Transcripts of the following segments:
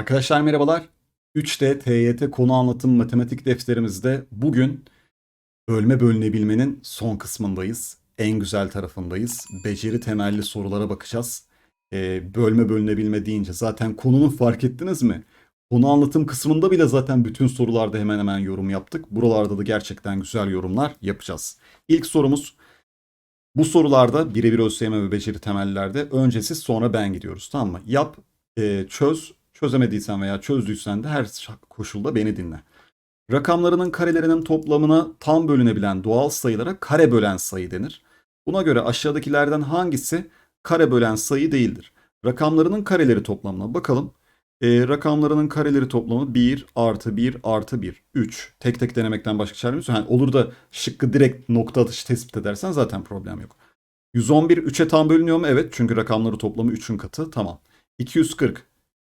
Arkadaşlar merhabalar. 3D TYT konu anlatım matematik defterimizde bugün bölme bölünebilmenin son kısmındayız. En güzel tarafındayız. Beceri temelli sorulara bakacağız. Ee, bölme bölünebilme deyince zaten konunun fark ettiniz mi? Konu anlatım kısmında bile zaten bütün sorularda hemen hemen yorum yaptık. Buralarda da gerçekten güzel yorumlar yapacağız. İlk sorumuz bu sorularda birebir ÖSYM ve beceri temellerde önce siz sonra ben gidiyoruz tamam mı? Yap, e, çöz, çözemediysen veya çözdüysen de her koşulda beni dinle. Rakamlarının karelerinin toplamına tam bölünebilen doğal sayılara kare bölen sayı denir. Buna göre aşağıdakilerden hangisi kare bölen sayı değildir? Rakamlarının kareleri toplamına bakalım. E, rakamlarının kareleri toplamı 1 artı 1 artı 1. 3. Tek tek denemekten başka çaremiz yok. Yani olur da şıkkı direkt nokta atışı tespit edersen zaten problem yok. 111 3'e tam bölünüyor mu? Evet çünkü rakamları toplamı 3'ün katı. Tamam. 240.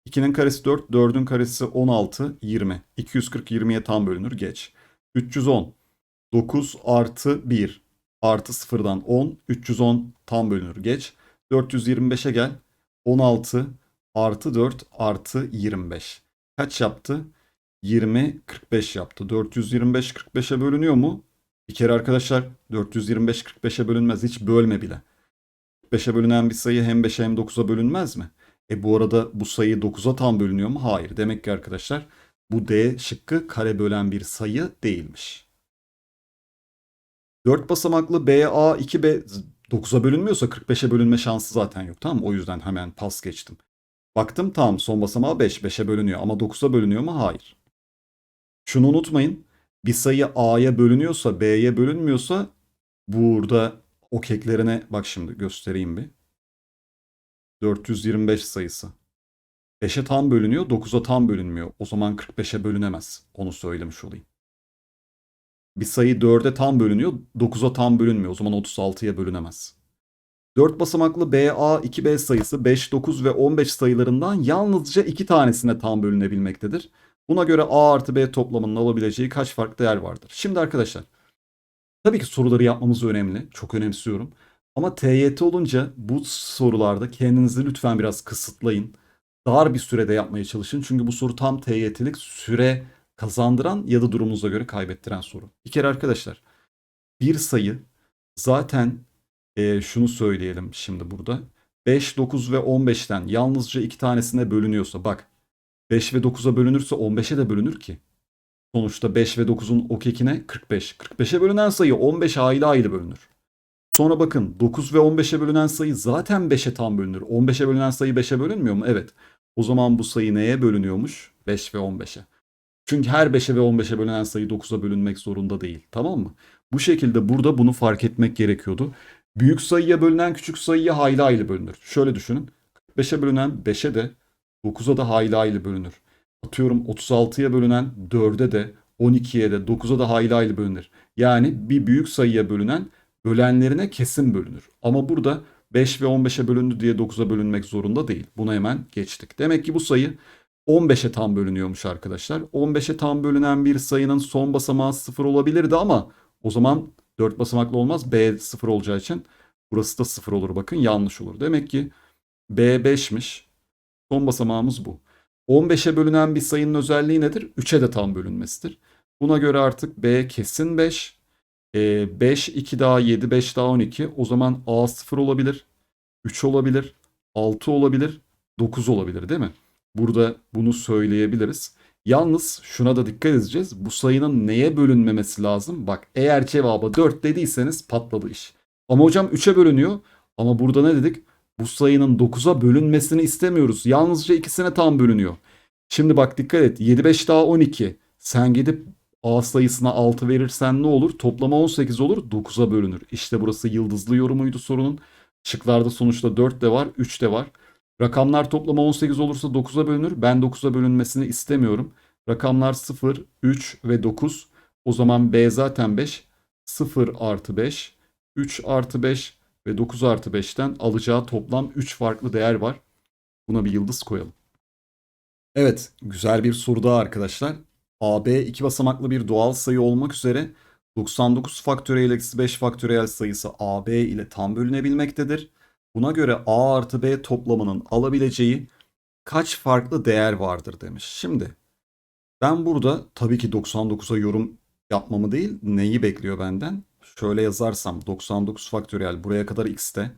2'nin karesi 4, 4'ün karesi 16, 20. 240 20'ye tam bölünür. Geç. 310. 9 artı 1 artı 0'dan 10. 310 tam bölünür. Geç. 425'e gel. 16 artı 4 artı 25. Kaç yaptı? 20, 45 yaptı. 425 45'e bölünüyor mu? Bir kere arkadaşlar 425 45'e bölünmez. Hiç bölme bile. 45'e bölünen bir sayı hem 5'e hem 9'a bölünmez mi? E bu arada bu sayı 9'a tam bölünüyor mu? Hayır. Demek ki arkadaşlar bu D şıkkı kare bölen bir sayı değilmiş. 4 basamaklı BA 2B 9'a bölünmüyorsa 45'e bölünme şansı zaten yok. Tamam? O yüzden hemen pas geçtim. Baktım tamam son basamağı 5. 5'e bölünüyor ama 9'a bölünüyor mu? Hayır. Şunu unutmayın. Bir sayı A'ya bölünüyorsa B'ye bölünmüyorsa burada o keklerine bak şimdi göstereyim bir. 425 sayısı. 5'e tam bölünüyor, 9'a tam bölünmüyor. O zaman 45'e bölünemez. Onu söylemiş olayım. Bir sayı 4'e tam bölünüyor, 9'a tam bölünmüyor. O zaman 36'ya bölünemez. 4 basamaklı BA 2B sayısı 5, 9 ve 15 sayılarından yalnızca 2 tanesine tam bölünebilmektedir. Buna göre A artı B toplamının alabileceği kaç farklı değer vardır? Şimdi arkadaşlar tabii ki soruları yapmamız önemli. Çok önemsiyorum. Ama TYT olunca bu sorularda kendinizi lütfen biraz kısıtlayın. Dar bir sürede yapmaya çalışın. Çünkü bu soru tam TYT'lik süre kazandıran ya da durumunuza göre kaybettiren soru. Bir kere arkadaşlar bir sayı zaten e, şunu söyleyelim şimdi burada. 5, 9 ve 15'ten yalnızca iki tanesine bölünüyorsa bak 5 ve 9'a bölünürse 15'e de bölünür ki. Sonuçta 5 ve 9'un o kekine 45. 45'e bölünen sayı 15 aile aile bölünür. Sonra bakın 9 ve 15'e bölünen sayı zaten 5'e tam bölünür. 15'e bölünen sayı 5'e bölünmüyor mu? Evet. O zaman bu sayı neye bölünüyormuş? 5 ve 15'e. Çünkü her 5'e ve 15'e bölünen sayı 9'a bölünmek zorunda değil. Tamam mı? Bu şekilde burada bunu fark etmek gerekiyordu. Büyük sayıya bölünen küçük sayıya hayli hayli bölünür. Şöyle düşünün. 5'e bölünen 5'e de 9'a da hayli hayli bölünür. Atıyorum 36'ya bölünen 4'e de 12'ye de 9'a da hayli hayli bölünür. Yani bir büyük sayıya bölünen bölenlerine kesin bölünür. Ama burada 5 ve 15'e bölündü diye 9'a bölünmek zorunda değil. Buna hemen geçtik. Demek ki bu sayı 15'e tam bölünüyormuş arkadaşlar. 15'e tam bölünen bir sayının son basamağı 0 olabilirdi ama o zaman 4 basamaklı olmaz. B 0 olacağı için burası da 0 olur. Bakın yanlış olur. Demek ki B 5'miş. Son basamağımız bu. 15'e bölünen bir sayının özelliği nedir? 3'e de tam bölünmesidir. Buna göre artık B kesin 5. E, 5, 2 daha 7, 5 daha 12. O zaman A 0 olabilir. 3 olabilir. 6 olabilir. 9 olabilir değil mi? Burada bunu söyleyebiliriz. Yalnız şuna da dikkat edeceğiz. Bu sayının neye bölünmemesi lazım? Bak eğer cevaba 4 dediyseniz patladı iş. Ama hocam 3'e bölünüyor. Ama burada ne dedik? Bu sayının 9'a bölünmesini istemiyoruz. Yalnızca ikisine tam bölünüyor. Şimdi bak dikkat et. 7 5 daha 12. Sen gidip A sayısına 6 verirsen ne olur? Toplama 18 olur. 9'a bölünür. İşte burası yıldızlı yorumuydu sorunun. Şıklarda sonuçta 4 de var, 3 de var. Rakamlar toplama 18 olursa 9'a bölünür. Ben 9'a bölünmesini istemiyorum. Rakamlar 0, 3 ve 9. O zaman B zaten 5. 0 artı 5, 3 artı 5 ve 9 artı 5'ten alacağı toplam 3 farklı değer var. Buna bir yıldız koyalım. Evet, güzel bir soru daha arkadaşlar. AB iki basamaklı bir doğal sayı olmak üzere 99 faktöriyel eksi 5 faktöriyel sayısı AB ile tam bölünebilmektedir. Buna göre A artı B toplamının alabileceği kaç farklı değer vardır demiş. Şimdi ben burada tabii ki 99'a yorum yapmamı değil neyi bekliyor benden? Şöyle yazarsam 99 faktöriyel buraya kadar x'te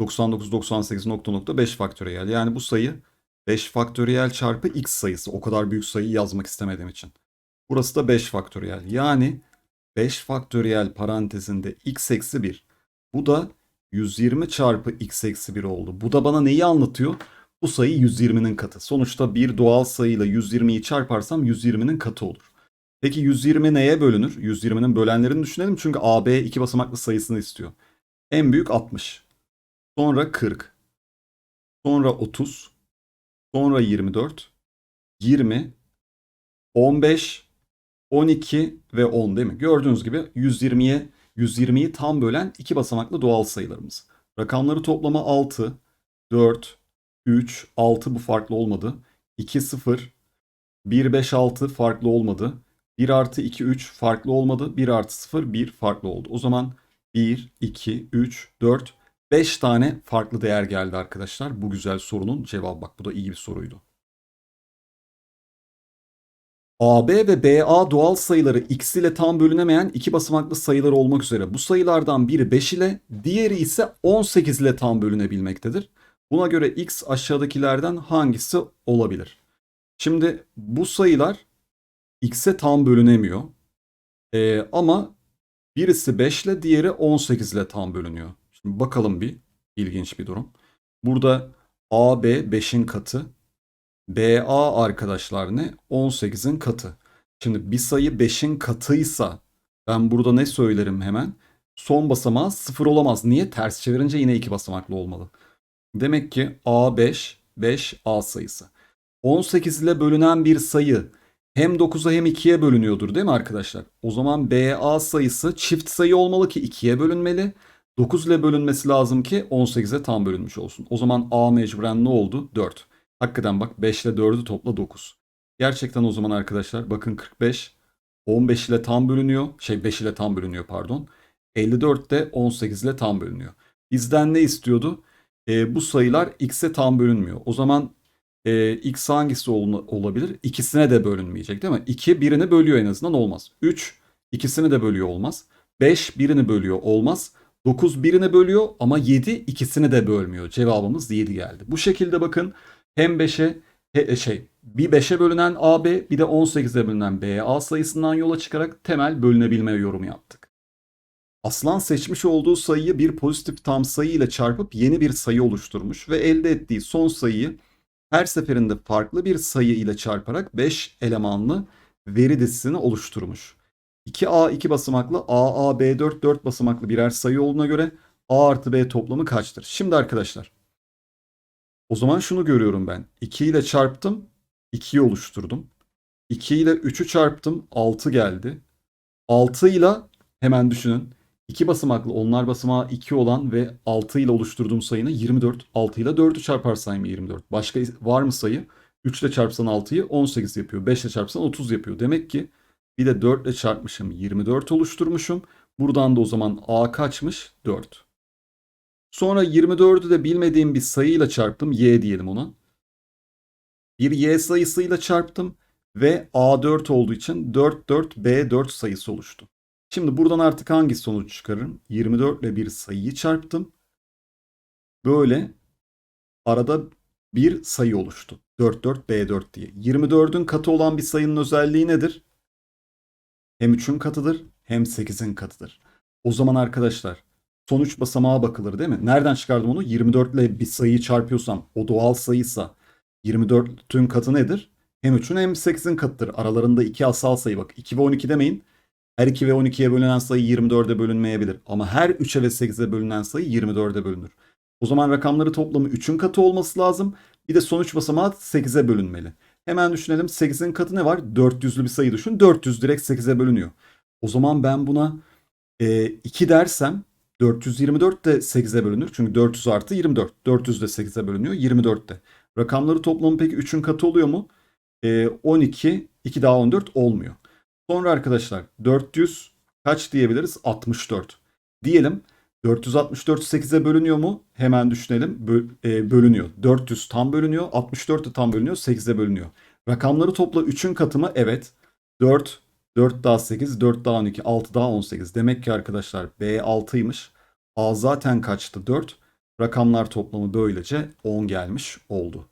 99 98 nokta nokta 5 faktöriyel. Yani bu sayı 5 faktöriyel çarpı x sayısı. O kadar büyük sayıyı yazmak istemediğim için. Burası da 5 faktöriyel. Yani 5 faktöriyel parantezinde x eksi 1. Bu da 120 çarpı x eksi 1 oldu. Bu da bana neyi anlatıyor? Bu sayı 120'nin katı. Sonuçta bir doğal sayıyla 120'yi çarparsam 120'nin katı olur. Peki 120 neye bölünür? 120'nin bölenlerini düşünelim çünkü AB iki basamaklı sayısını istiyor. En büyük 60. Sonra 40. Sonra 30. Sonra 24. 20. 15. 12 ve 10 değil mi? Gördüğünüz gibi 120'ye 120'yi tam bölen iki basamaklı doğal sayılarımız. Rakamları toplama 6, 4, 3, 6 bu farklı olmadı. 2, 0, 1, 5, 6 farklı olmadı. 1 artı 2, 3 farklı olmadı. 1 artı 0, 1 farklı oldu. O zaman 1, 2, 3, 4, 5 tane farklı değer geldi arkadaşlar. Bu güzel sorunun cevabı bak bu da iyi bir soruydu. AB ve BA doğal sayıları x ile tam bölünemeyen iki basamaklı sayılar olmak üzere bu sayılardan biri 5 ile diğeri ise 18 ile tam bölünebilmektedir. Buna göre x aşağıdakilerden hangisi olabilir? Şimdi bu sayılar x'e tam bölünemiyor. Ee, ama birisi 5 ile diğeri 18 ile tam bölünüyor. Bakalım bir ilginç bir durum. Burada AB 5'in katı, BA arkadaşlar ne? 18'in katı. Şimdi bir sayı 5'in katıysa ben burada ne söylerim hemen? Son basamağı 0 olamaz. Niye? Ters çevirince yine iki basamaklı olmalı. Demek ki A5, 5 A sayısı. 18 ile bölünen bir sayı hem 9'a hem 2'ye bölünüyordur değil mi arkadaşlar? O zaman BA sayısı çift sayı olmalı ki 2'ye bölünmeli. 9 ile bölünmesi lazım ki 18'e tam bölünmüş olsun. O zaman A mecburen ne oldu? 4. Hakikaten bak 5 ile 4'ü topla 9. Gerçekten o zaman arkadaşlar bakın 45 15 ile tam bölünüyor. Şey 5 ile tam bölünüyor pardon. 54 de 18 ile tam bölünüyor. Bizden ne istiyordu? E, bu sayılar x'e tam bölünmüyor. O zaman e, x hangisi ol, olabilir? İkisine de bölünmeyecek değil mi? 2 birini bölüyor en azından olmaz. 3 ikisini de bölüyor olmaz. 5 birini bölüyor olmaz. 9 birini bölüyor ama 7 ikisini de bölmüyor. Cevabımız 7 geldi. Bu şekilde bakın hem 5'e he, şey bir 5'e bölünen AB bir de 18'e bölünen BA sayısından yola çıkarak temel bölünebilme yorumu yaptık. Aslan seçmiş olduğu sayıyı bir pozitif tam sayı ile çarpıp yeni bir sayı oluşturmuş ve elde ettiği son sayıyı her seferinde farklı bir sayı ile çarparak 5 elemanlı veri dizisini oluşturmuş. 2A 2 basamaklı, AA B4 4 basamaklı birer sayı olduğuna göre A artı B toplamı kaçtır? Şimdi arkadaşlar o zaman şunu görüyorum ben. 2 ile çarptım, 2'yi oluşturdum. 2 ile 3'ü çarptım, 6 geldi. 6 ile hemen düşünün. 2 basamaklı onlar basamağı 2 olan ve 6 ile oluşturduğum sayını 24. 6 ile 4'ü çarparsam 24. Başka var mı sayı? 3 ile çarpsan 6'yı 18 yapıyor. 5 ile çarpsan 30 yapıyor. Demek ki bir de 4 ile çarpmışım 24 oluşturmuşum. Buradan da o zaman A kaçmış? 4. Sonra 24'ü de bilmediğim bir sayıyla çarptım. Y diyelim ona. Bir Y sayısıyla çarptım ve A4 olduğu için 4 4 B4 sayısı oluştu. Şimdi buradan artık hangi sonuç çıkarırım? 24 ile bir sayıyı çarptım. Böyle arada bir sayı oluştu. 4 4 B4 diye. 24'ün katı olan bir sayının özelliği nedir? Hem 3'ün katıdır hem 8'in katıdır. O zaman arkadaşlar sonuç basamağa bakılır değil mi? Nereden çıkardım onu? 24 ile bir sayıyı çarpıyorsam o doğal sayıysa 24'ün katı nedir? Hem 3'ün hem 8'in katıdır. Aralarında iki asal sayı bak. 2 ve 12 demeyin. Her 2 ve 12'ye bölünen sayı 24'e bölünmeyebilir. Ama her 3'e ve 8'e bölünen sayı 24'e bölünür. O zaman rakamları toplamı 3'ün katı olması lazım. Bir de sonuç basamağı 8'e bölünmeli. Hemen düşünelim 8'in katı ne var? 400'lü bir sayı düşün. 400 direkt 8'e bölünüyor. O zaman ben buna e, 2 dersem 424 de 8'e bölünür. Çünkü 400 artı 24. 400 de 8'e bölünüyor. 24 de. Rakamları toplamı peki 3'ün katı oluyor mu? E, 12, 2 daha 14 olmuyor. Sonra arkadaşlar 400 kaç diyebiliriz? 64. Diyelim 464 8'e bölünüyor mu? Hemen düşünelim. Bö- e, bölünüyor. 400 tam bölünüyor. 64 de tam bölünüyor. 8'e bölünüyor. Rakamları topla 3'ün katı mı? Evet. 4, 4 daha 8, 4 daha 12, 6 daha 18. Demek ki arkadaşlar B 6'ymış. A zaten kaçtı? 4. Rakamlar toplamı böylece 10 gelmiş oldu.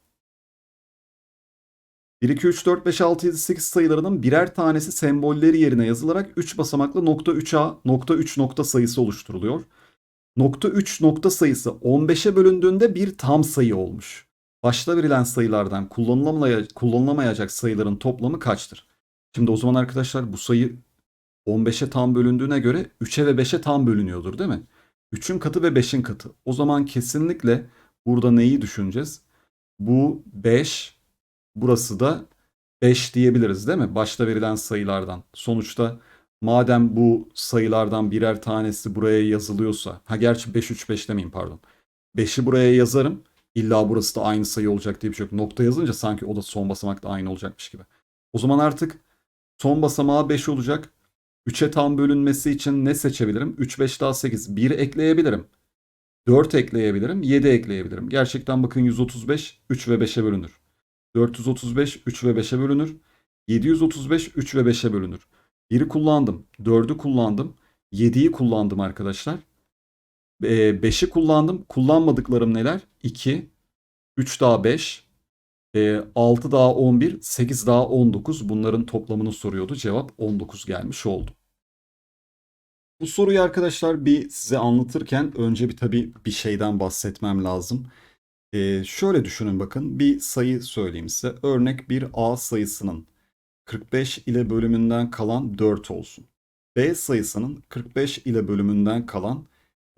1, 2, 3, 4, 5, 6, 7, 8 sayılarının birer tanesi sembolleri yerine yazılarak 3 basamaklı nokta 3A, nokta 3 nokta sayısı oluşturuluyor. Nokta 3 nokta sayısı 15'e bölündüğünde bir tam sayı olmuş. Başta verilen sayılardan kullanılamaya- kullanılamayacak sayıların toplamı kaçtır? Şimdi o zaman arkadaşlar bu sayı 15'e tam bölündüğüne göre 3'e ve 5'e tam bölünüyordur değil mi? 3'ün katı ve 5'in katı. O zaman kesinlikle burada neyi düşüneceğiz? Bu 5, burası da 5 diyebiliriz değil mi? Başta verilen sayılardan. Sonuçta madem bu sayılardan birer tanesi buraya yazılıyorsa, ha gerçi 5 3 5 demeyeyim pardon. 5'i buraya yazarım. İlla burası da aynı sayı olacak diye bir şey yok. Nokta yazınca sanki o da son basamakta aynı olacakmış gibi. O zaman artık son basamağı 5 olacak. 3'e tam bölünmesi için ne seçebilirim? 3 5 daha 8. 1 ekleyebilirim. 4 ekleyebilirim. 7 ekleyebilirim. Gerçekten bakın 135 3 ve 5'e bölünür. 435 3 ve 5'e bölünür. 735 3 ve 5'e bölünür. 1'i kullandım. 4'ü kullandım. 7'yi kullandım arkadaşlar. 5'i kullandım. Kullanmadıklarım neler? 2, 3 daha 5, 6 daha 11, 8 daha 19. Bunların toplamını soruyordu. Cevap 19 gelmiş oldu. Bu soruyu arkadaşlar bir size anlatırken önce bir tabii bir şeyden bahsetmem lazım. Ee, şöyle düşünün bakın bir sayı söyleyeyim size. Örnek bir A sayısının 45 ile bölümünden kalan 4 olsun. B sayısının 45 ile bölümünden kalan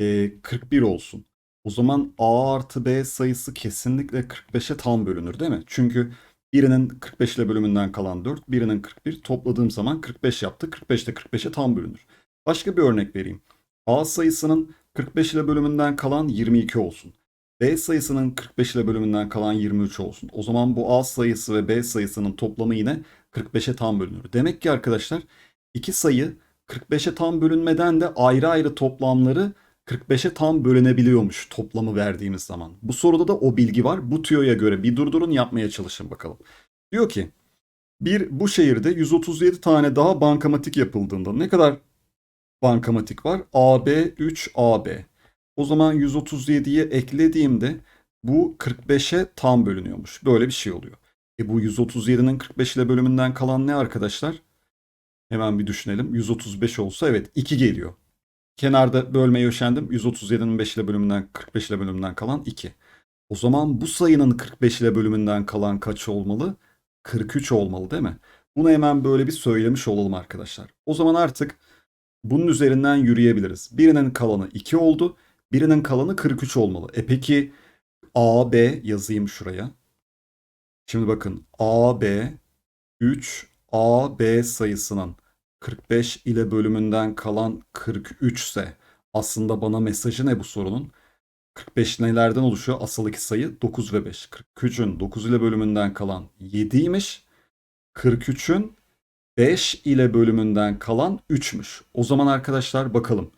e, 41 olsun. O zaman A artı B sayısı kesinlikle 45'e tam bölünür değil mi? Çünkü birinin 45 ile bölümünden kalan 4, birinin 41 topladığım zaman 45 yaptı. 45 de 45'e tam bölünür. Başka bir örnek vereyim. A sayısının 45 ile bölümünden kalan 22 olsun. B sayısının 45 ile bölümünden kalan 23 olsun. O zaman bu A sayısı ve B sayısının toplamı yine 45'e tam bölünür. Demek ki arkadaşlar iki sayı 45'e tam bölünmeden de ayrı ayrı toplamları 45'e tam bölünebiliyormuş toplamı verdiğimiz zaman. Bu soruda da o bilgi var. Bu tüyoya göre bir durdurun yapmaya çalışın bakalım. Diyor ki bir bu şehirde 137 tane daha bankamatik yapıldığında ne kadar bankamatik var? AB 3 AB. O zaman 137'ye eklediğimde bu 45'e tam bölünüyormuş. Böyle bir şey oluyor. E bu 137'nin 45 ile bölümünden kalan ne arkadaşlar? Hemen bir düşünelim. 135 olsa evet 2 geliyor. Kenarda bölmeye üşendim. 137'nin 5 ile bölümünden 45 ile bölümünden kalan 2. O zaman bu sayının 45 ile bölümünden kalan kaç olmalı? 43 olmalı değil mi? Bunu hemen böyle bir söylemiş olalım arkadaşlar. O zaman artık bunun üzerinden yürüyebiliriz. Birinin kalanı 2 oldu. Birinin kalanı 43 olmalı. E peki AB yazayım şuraya. Şimdi bakın AB 3 AB sayısının 45 ile bölümünden kalan 43 ise aslında bana mesajı ne bu sorunun? 45 nelerden oluşuyor? Asıl iki sayı 9 ve 5. 43'ün 9 ile bölümünden kalan 7'ymiş. 43'ün 5 ile bölümünden kalan 3'müş. O zaman arkadaşlar bakalım.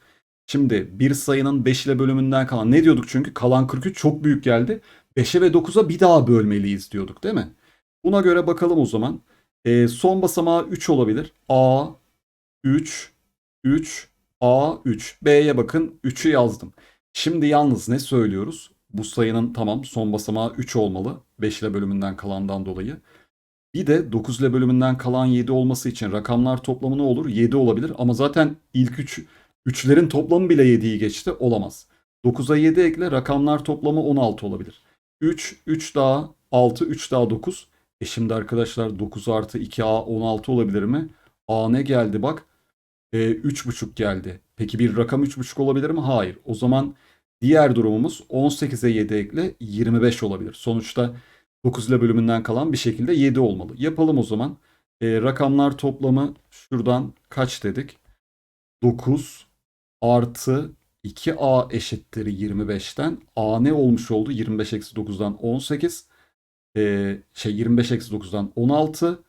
Şimdi bir sayının 5 ile bölümünden kalan ne diyorduk çünkü kalan 43 çok büyük geldi. 5'e ve 9'a bir daha bölmeliyiz diyorduk değil mi? Buna göre bakalım o zaman. E, son basamağı 3 olabilir. A 3 3 A 3. B'ye bakın 3'ü yazdım. Şimdi yalnız ne söylüyoruz? Bu sayının tamam son basamağı 3 olmalı. 5 ile bölümünden kalandan dolayı. Bir de 9 ile bölümünden kalan 7 olması için rakamlar toplamı ne olur? 7 olabilir ama zaten ilk 3 3'lerin toplamı bile 7'yi geçti. Olamaz. 9'a 7 ekle rakamlar toplamı 16 olabilir. 3, 3 daha 6, 3 daha 9. E şimdi arkadaşlar 9 artı 2A 16 olabilir mi? A ne geldi bak? E, 3,5 geldi. Peki bir rakam 3,5 olabilir mi? Hayır. O zaman diğer durumumuz 18'e 7 ekle 25 olabilir. Sonuçta 9 ile bölümünden kalan bir şekilde 7 olmalı. Yapalım o zaman. E, rakamlar toplamı şuradan kaç dedik? 9 artı 2a eşittir 25'ten. a ne olmuş oldu? 25 eksi 9'dan 18. Ee, şey 25 eksi 9'dan 16.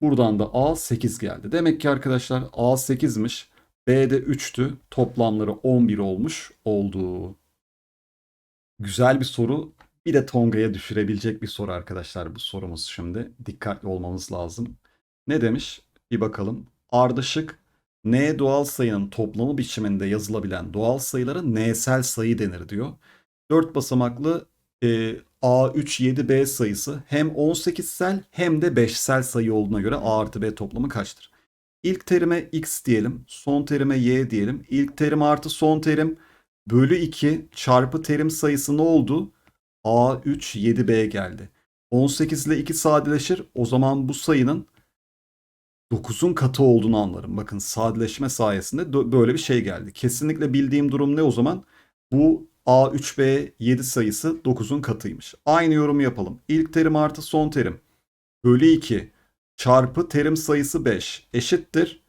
Buradan da a 8 geldi. Demek ki arkadaşlar a 8'miş. B'de 3'tü. Toplamları 11 olmuş oldu. Güzel bir soru. Bir de Tonga'ya düşürebilecek bir soru arkadaşlar bu sorumuz şimdi. Dikkatli olmamız lazım. Ne demiş? Bir bakalım. Ardışık n doğal sayının toplamı biçiminde yazılabilen doğal sayılara n'sel sayı denir diyor. 4 basamaklı e, A3-7B sayısı hem 18'sel hem de 5'sel sayı olduğuna göre A artı B toplamı kaçtır? İlk terime x diyelim, son terime y diyelim. İlk terim artı son terim bölü 2 çarpı terim sayısı ne oldu? A3 7B geldi. 18 ile 2 sadeleşir. O zaman bu sayının 9'un katı olduğunu anlarım. Bakın sadeleşme sayesinde böyle bir şey geldi. Kesinlikle bildiğim durum ne o zaman? Bu A3B 7 sayısı 9'un katıymış. Aynı yorumu yapalım. İlk terim artı son terim bölü 2 çarpı terim sayısı 5 eşittir.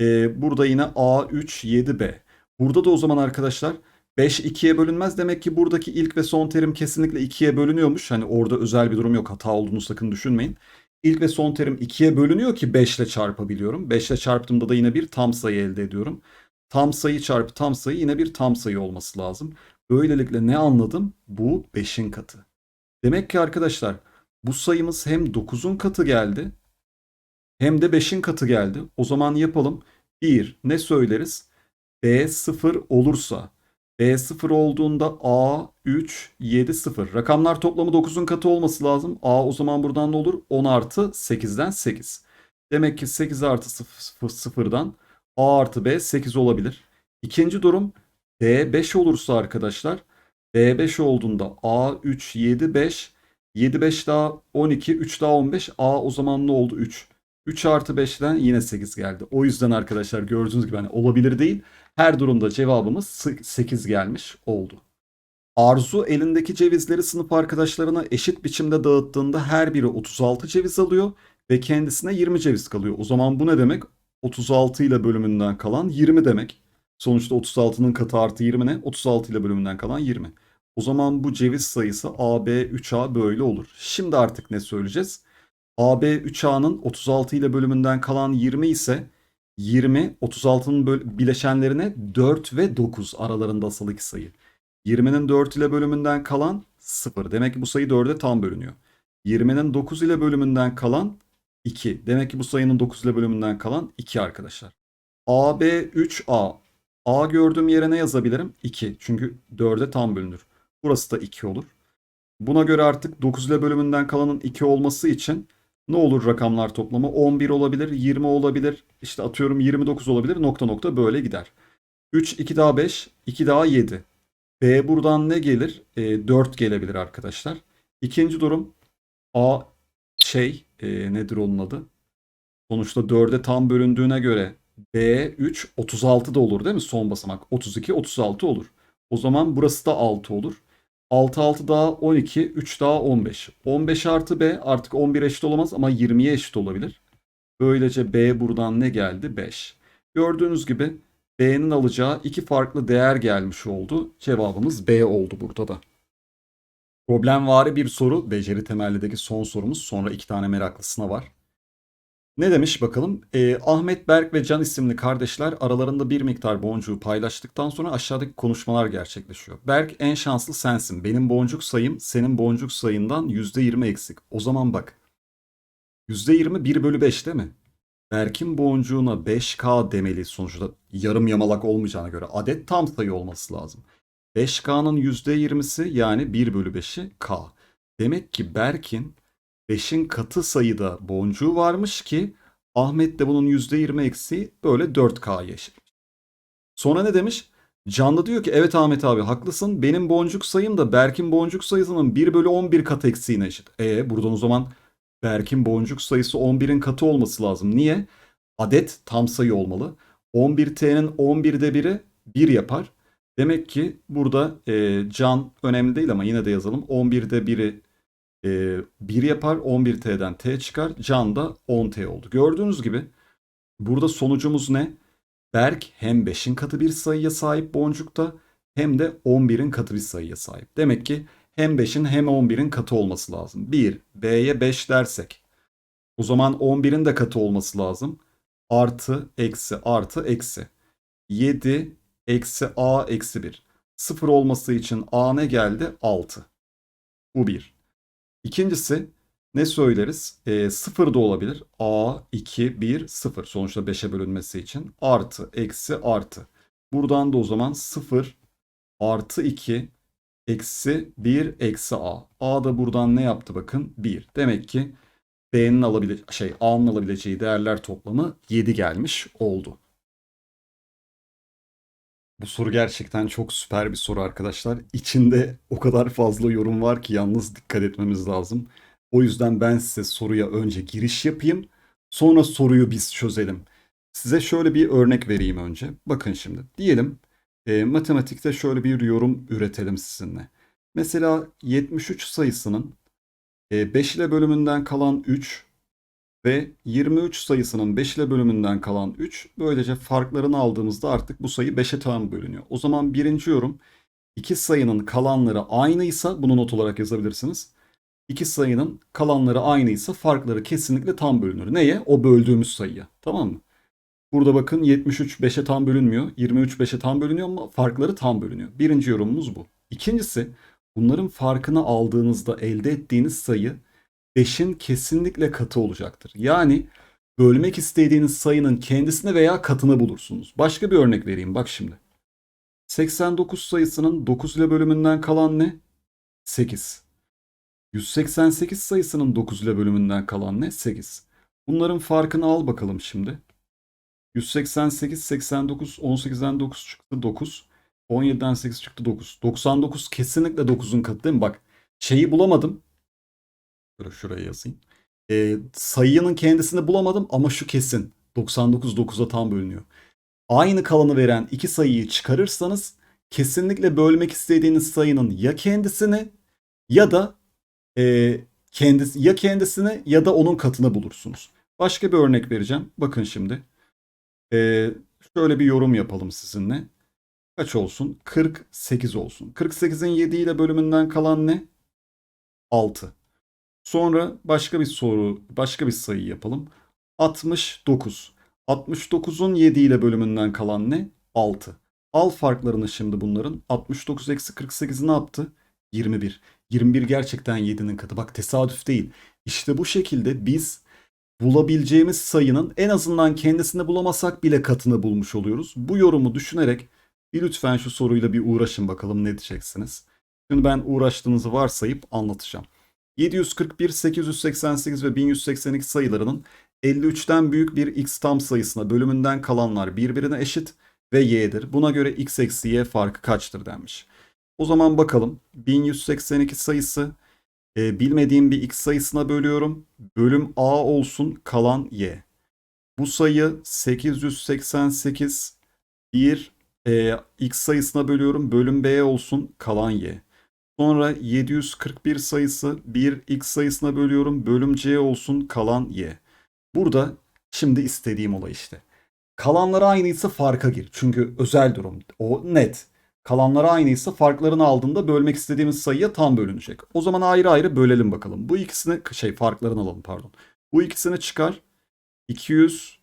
Ee, burada yine A3 7B. Burada da o zaman arkadaşlar 5 2'ye bölünmez. Demek ki buradaki ilk ve son terim kesinlikle 2'ye bölünüyormuş. Hani orada özel bir durum yok. Hata olduğunu sakın düşünmeyin. İlk ve son terim 2'ye bölünüyor ki 5 ile çarpabiliyorum. 5 ile çarptığımda da yine bir tam sayı elde ediyorum. Tam sayı çarpı tam sayı yine bir tam sayı olması lazım. Böylelikle ne anladım? Bu 5'in katı. Demek ki arkadaşlar bu sayımız hem 9'un katı geldi hem de 5'in katı geldi. O zaman yapalım. 1 ne söyleriz? B 0 olursa B 0 olduğunda A 3 7 0. Rakamlar toplamı 9'un katı olması lazım. A o zaman buradan ne olur? 10 artı 8'den 8. Demek ki 8 artı 0, 0'dan A artı B 8 olabilir. İkinci durum B 5 olursa arkadaşlar B 5 olduğunda A 3 7 5 7 5 daha 12 3 daha 15 A o zaman ne oldu? 3. 3 artı 5'ten yine 8 geldi. O yüzden arkadaşlar gördüğünüz gibi hani olabilir değil. Her durumda cevabımız 8 gelmiş oldu. Arzu elindeki cevizleri sınıf arkadaşlarına eşit biçimde dağıttığında her biri 36 ceviz alıyor ve kendisine 20 ceviz kalıyor. O zaman bu ne demek? 36 ile bölümünden kalan 20 demek. Sonuçta 36'nın katı artı 20 ne? 36 ile bölümünden kalan 20. O zaman bu ceviz sayısı AB 3A böyle olur. Şimdi artık ne söyleyeceğiz? AB 3A'nın 36 ile bölümünden kalan 20 ise 20 36'nın bileşenlerine 4 ve 9 aralarında asıl iki sayı. 20'nin 4 ile bölümünden kalan 0. Demek ki bu sayı 4'e tam bölünüyor. 20'nin 9 ile bölümünden kalan 2. Demek ki bu sayının 9 ile bölümünden kalan 2 arkadaşlar. AB 3A. A gördüğüm yere ne yazabilirim? 2. Çünkü 4'e tam bölünür. Burası da 2 olur. Buna göre artık 9 ile bölümünden kalanın 2 olması için ne olur rakamlar toplamı? 11 olabilir, 20 olabilir, işte atıyorum 29 olabilir, nokta nokta böyle gider. 3, 2 daha 5, 2 daha 7. B buradan ne gelir? E, 4 gelebilir arkadaşlar. İkinci durum A şey e, nedir onun adı? Sonuçta 4'e tam bölündüğüne göre B3 36 da olur değil mi? Son basamak 32 36 olur. O zaman burası da 6 olur. 6 6 daha 12, 3 daha 15. 15 artı B artık 11 eşit olamaz ama 20'ye eşit olabilir. Böylece B buradan ne geldi? 5. Gördüğünüz gibi B'nin alacağı iki farklı değer gelmiş oldu. Cevabımız B oldu burada da. Problemvari bir soru. Beceri temellideki son sorumuz. Sonra iki tane meraklısına var. Ne demiş bakalım? Ee, Ahmet Berk ve Can isimli kardeşler aralarında bir miktar boncuğu paylaştıktan sonra aşağıdaki konuşmalar gerçekleşiyor. Berk en şanslı sensin. Benim boncuk sayım senin boncuk sayından %20 eksik. O zaman bak. %20 1 bölü 5 değil mi? Berk'in boncuğuna 5K demeli sonuçta yarım yamalak olmayacağına göre adet tam sayı olması lazım. 5K'nın %20'si yani 1 bölü 5'i K. Demek ki Berk'in 5'in katı sayıda boncuğu varmış ki Ahmet de bunun %20 eksiği böyle 4K'ya eşit. Sonra ne demiş? Can da diyor ki evet Ahmet abi haklısın benim boncuk sayım da Berk'in boncuk sayısının 1 bölü 11 kat eksiğine eşit. E buradan o zaman Berk'in boncuk sayısı 11'in katı olması lazım. Niye? Adet tam sayı olmalı. 11T'nin 11'de 1'i 1 yapar. Demek ki burada e, can önemli değil ama yine de yazalım. 11'de 1'i e, 1 yapar. 11T'den T çıkar. Can da 10T oldu. Gördüğünüz gibi burada sonucumuz ne? Berk hem 5'in katı bir sayıya sahip boncukta hem de 11'in katı bir sayıya sahip. Demek ki hem 5'in hem 11'in katı olması lazım. 1, B'ye 5 dersek o zaman 11'in de katı olması lazım. Artı, eksi, artı, eksi. 7 eksi a eksi 1. 0 olması için a ne geldi? 6. Bu 1. İkincisi ne söyleriz? E, 0 da olabilir. a 2 1 0 sonuçta 5'e bölünmesi için artı eksi artı. Buradan da o zaman 0 artı 2 eksi 1 eksi a. a da buradan ne yaptı bakın? 1. Demek ki b'nin alabile şey a'nın alabileceği değerler toplamı 7 gelmiş oldu. Bu soru gerçekten çok süper bir soru arkadaşlar. İçinde o kadar fazla yorum var ki yalnız dikkat etmemiz lazım. O yüzden ben size soruya önce giriş yapayım. Sonra soruyu biz çözelim. Size şöyle bir örnek vereyim önce. Bakın şimdi. Diyelim e, matematikte şöyle bir yorum üretelim sizinle. Mesela 73 sayısının e, 5 ile bölümünden kalan 3 ve 23 sayısının 5 ile bölümünden kalan 3. Böylece farklarını aldığımızda artık bu sayı 5'e tam bölünüyor. O zaman birinci yorum iki sayının kalanları aynıysa bunu not olarak yazabilirsiniz. İki sayının kalanları aynıysa farkları kesinlikle tam bölünür. Neye? O böldüğümüz sayıya. Tamam mı? Burada bakın 73 5'e tam bölünmüyor. 23 5'e tam bölünüyor ama farkları tam bölünüyor. Birinci yorumumuz bu. İkincisi bunların farkını aldığınızda elde ettiğiniz sayı 5'in kesinlikle katı olacaktır. Yani bölmek istediğiniz sayının kendisini veya katını bulursunuz. Başka bir örnek vereyim bak şimdi. 89 sayısının 9 ile bölümünden kalan ne? 8. 188 sayısının 9 ile bölümünden kalan ne? 8. Bunların farkını al bakalım şimdi. 188, 89, 18'den 9 çıktı 9. 17'den 8 çıktı 9. 99 kesinlikle 9'un katı değil mi? Bak şeyi bulamadım. Dur şuraya yazayım. Ee, sayının kendisini bulamadım ama şu kesin. 99 9'a tam bölünüyor. Aynı kalanı veren iki sayıyı çıkarırsanız kesinlikle bölmek istediğiniz sayının ya kendisini ya da e, kendisi ya kendisini ya da onun katını bulursunuz. Başka bir örnek vereceğim. Bakın şimdi. Ee, şöyle bir yorum yapalım sizinle. Kaç olsun? 48 olsun. 48'in 7 ile bölümünden kalan ne? 6. Sonra başka bir soru, başka bir sayı yapalım. 69. 69'un 7 ile bölümünden kalan ne? 6. Al farklarını şimdi bunların. 69 eksi 48 ne yaptı? 21. 21 gerçekten 7'nin katı. Bak tesadüf değil. İşte bu şekilde biz bulabileceğimiz sayının en azından kendisini bulamasak bile katını bulmuş oluyoruz. Bu yorumu düşünerek bir lütfen şu soruyla bir uğraşın bakalım ne diyeceksiniz. Şimdi ben uğraştığınızı varsayıp anlatacağım. 741, 888 ve 1182 sayılarının 53'ten büyük bir x tam sayısına bölümünden kalanlar birbirine eşit ve y'dir. Buna göre x eksi y farkı kaçtır denmiş. O zaman bakalım 1182 sayısı e, bilmediğim bir x sayısına bölüyorum. Bölüm a olsun kalan y. Bu sayı 888 bir e, x sayısına bölüyorum. Bölüm b olsun kalan y. Sonra 741 sayısı bir x sayısına bölüyorum. Bölüm c olsun kalan y. Burada şimdi istediğim olay işte. Kalanlar aynıysa farka gir. Çünkü özel durum. O net. Kalanlar aynıysa farklarını aldığında bölmek istediğimiz sayıya tam bölünecek. O zaman ayrı ayrı bölelim bakalım. Bu ikisini şey farklarını alalım pardon. Bu ikisini çıkar. 200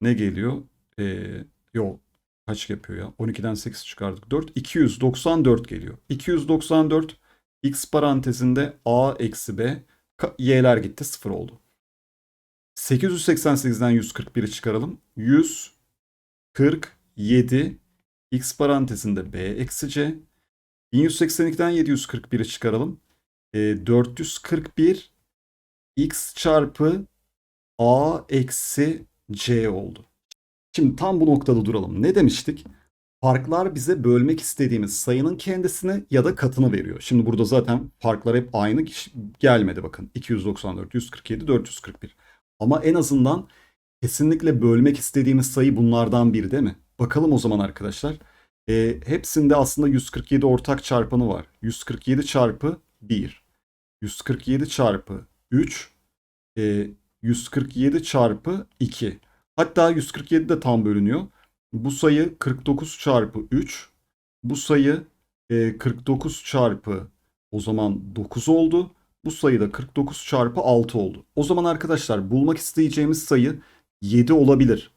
ne geliyor? Ee, yok kaç yapıyor ya? 12'den 8 çıkardık. 4. 294 geliyor. 294 x parantezinde a eksi b y'ler gitti 0 oldu. 888'den 141'i çıkaralım. 147 x parantezinde b eksi c. 1182'den 741'i çıkaralım. E, 441 x çarpı a eksi c oldu. Şimdi tam bu noktada duralım. Ne demiştik? Farklar bize bölmek istediğimiz sayının kendisini ya da katını veriyor. Şimdi burada zaten farklar hep aynı gelmedi bakın. 294, 147, 441. Ama en azından kesinlikle bölmek istediğimiz sayı bunlardan biri değil mi? Bakalım o zaman arkadaşlar. E, hepsinde aslında 147 ortak çarpanı var. 147 çarpı 1. 147 çarpı 3. E, 147 çarpı 2. Hatta 147 de tam bölünüyor. Bu sayı 49 çarpı 3. Bu sayı e, 49 çarpı o zaman 9 oldu. Bu sayı da 49 çarpı 6 oldu. O zaman arkadaşlar bulmak isteyeceğimiz sayı 7 olabilir.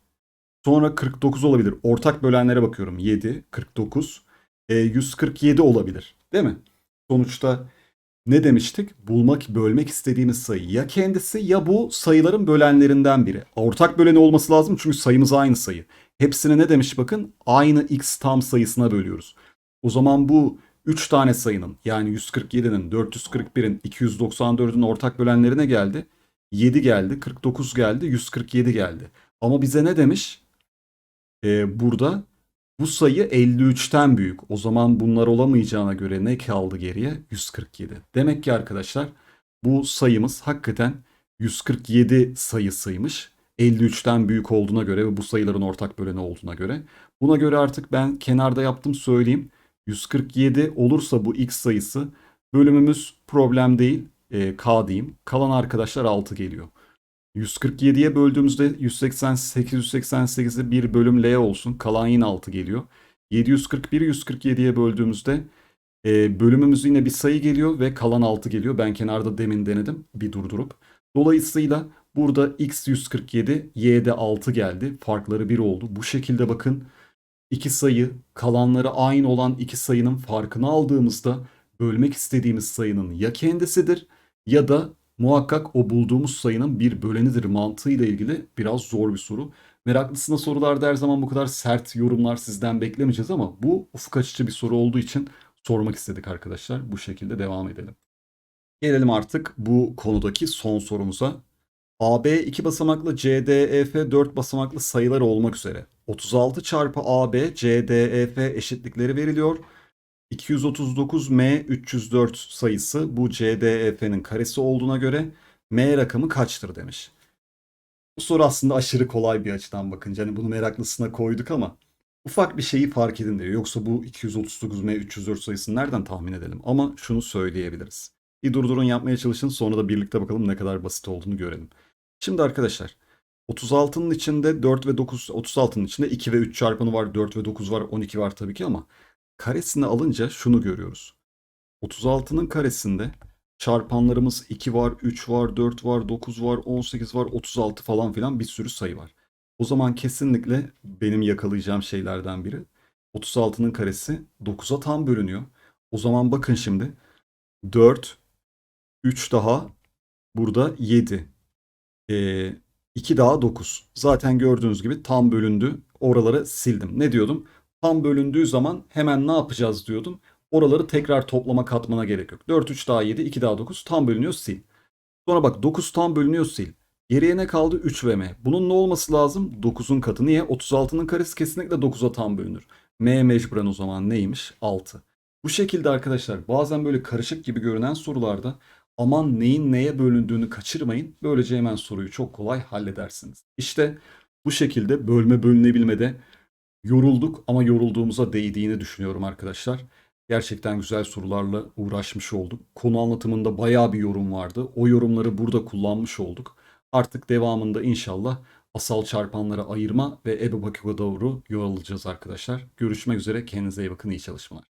Sonra 49 olabilir. Ortak bölenlere bakıyorum. 7, 49, e, 147 olabilir. Değil mi? Sonuçta ne demiştik? Bulmak, bölmek istediğimiz sayı ya kendisi ya bu sayıların bölenlerinden biri. Ortak böleni olması lazım çünkü sayımız aynı sayı. Hepsine ne demiş bakın? Aynı x tam sayısına bölüyoruz. O zaman bu 3 tane sayının yani 147'nin, 441'in, 294'ün ortak bölenlerine geldi. 7 geldi, 49 geldi, 147 geldi. Ama bize ne demiş? Ee, burada bu sayı 53'ten büyük. O zaman bunlar olamayacağına göre ne kaldı geriye? 147. Demek ki arkadaşlar bu sayımız hakikaten 147 sayısıymış. 53'ten büyük olduğuna göre ve bu sayıların ortak böleni olduğuna göre. Buna göre artık ben kenarda yaptım söyleyeyim. 147 olursa bu x sayısı bölümümüz problem değil. E, K diyeyim. Kalan arkadaşlar 6 geliyor. 147'ye böldüğümüzde 188 188'i 1 bölüm L olsun. Kalan yine 6 geliyor. 741'i 147'ye böldüğümüzde e, bölümümüz yine bir sayı geliyor ve kalan 6 geliyor. Ben kenarda demin denedim bir durdurup. Dolayısıyla burada x 147, y'de 6 geldi. Farkları 1 oldu. Bu şekilde bakın iki sayı kalanları aynı olan iki sayının farkını aldığımızda bölmek istediğimiz sayının ya kendisidir ya da muhakkak o bulduğumuz sayının bir bölenidir mantığıyla ilgili biraz zor bir soru. Meraklısına sorularda her zaman bu kadar sert yorumlar sizden beklemeyeceğiz ama bu ufuk açıcı bir soru olduğu için sormak istedik arkadaşlar. Bu şekilde devam edelim. Gelelim artık bu konudaki son sorumuza. AB 2 basamaklı CDEF 4 basamaklı sayılar olmak üzere 36 çarpı AB CDEF eşitlikleri veriliyor. 239M 304 sayısı bu CDEF'nin karesi olduğuna göre M rakamı kaçtır demiş. Bu soru aslında aşırı kolay bir açıdan bakınca. Hani bunu meraklısına koyduk ama ufak bir şeyi fark edin diyor. Yoksa bu 239M 304 sayısını nereden tahmin edelim? Ama şunu söyleyebiliriz. Bir durdurun yapmaya çalışın sonra da birlikte bakalım ne kadar basit olduğunu görelim. Şimdi arkadaşlar 36'nın içinde 4 ve 9, 36'nın içinde 2 ve 3 çarpanı var, 4 ve 9 var, 12 var tabii ki ama karesini alınca şunu görüyoruz. 36'nın karesinde çarpanlarımız 2 var, 3 var, 4 var, 9 var, 18 var, 36 falan filan bir sürü sayı var. O zaman kesinlikle benim yakalayacağım şeylerden biri 36'nın karesi 9'a tam bölünüyor. O zaman bakın şimdi 4, 3 daha burada 7. Ee, 2 daha 9. Zaten gördüğünüz gibi tam bölündü. Oraları sildim. Ne diyordum? Tam bölündüğü zaman hemen ne yapacağız diyordum. Oraları tekrar toplama katmana gerek yok. 4, 3 daha 7, 2 daha 9 tam bölünüyor sil. Sonra bak 9 tam bölünüyor sil. Geriye ne kaldı? 3 ve m. Bunun ne olması lazım? 9'un katı. Niye? 36'nın karesi kesinlikle 9'a tam bölünür. m mecburen o zaman neymiş? 6. Bu şekilde arkadaşlar bazen böyle karışık gibi görünen sorularda aman neyin neye bölündüğünü kaçırmayın. Böylece hemen soruyu çok kolay halledersiniz. İşte bu şekilde bölme bölünebilmede yorulduk ama yorulduğumuza değdiğini düşünüyorum arkadaşlar. Gerçekten güzel sorularla uğraşmış olduk. Konu anlatımında bayağı bir yorum vardı. O yorumları burada kullanmış olduk. Artık devamında inşallah asal çarpanları ayırma ve ebe bakıma doğru yol alacağız arkadaşlar. Görüşmek üzere. Kendinize iyi bakın. İyi çalışmalar.